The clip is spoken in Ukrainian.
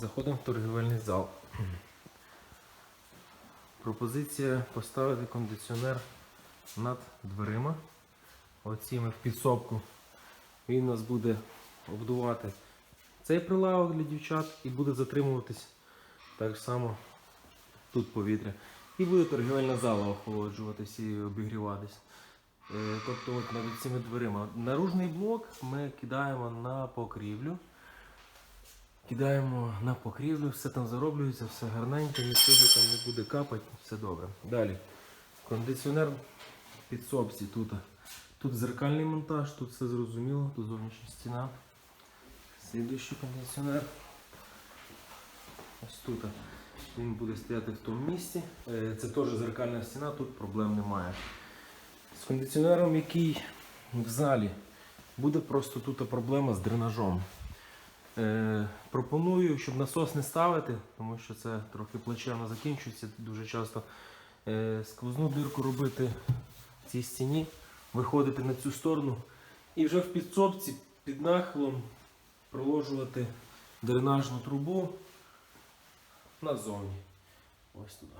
Заходимо в торгівельний зал. Пропозиція поставити кондиціонер над дверима. Оціми в підсобку. Він нас буде обдувати цей прилавок для дівчат і буде затримуватись так само тут повітря. І буде торгівельна зала охолоджуватись і обігріватись. Е, Тобто от над цими дверима. Наружний блок ми кидаємо на покрівлю. Кидаємо на покрівлю, все там зароблюється, все гарненько, нічого там не буде капати, все добре. Далі. Кондиціонер в підсобці тут. Тут зеркальний монтаж, тут все зрозуміло, тут зовнішня стіна. Слідуючий кондиціонер. Ось тут. Він буде стояти в тому місці. Е, Це теж зеркальна стіна, тут проблем немає. З кондиціонером, який в залі, буде просто тут проблема з дренажом. Е, пропоную, щоб насос не ставити, тому що це трохи плачевно закінчується дуже часто. Е, сквозну дирку робити в цій стіні, виходити на цю сторону і вже в підсобці під нахилом проложувати дренажну трубу назовні. Ось туди.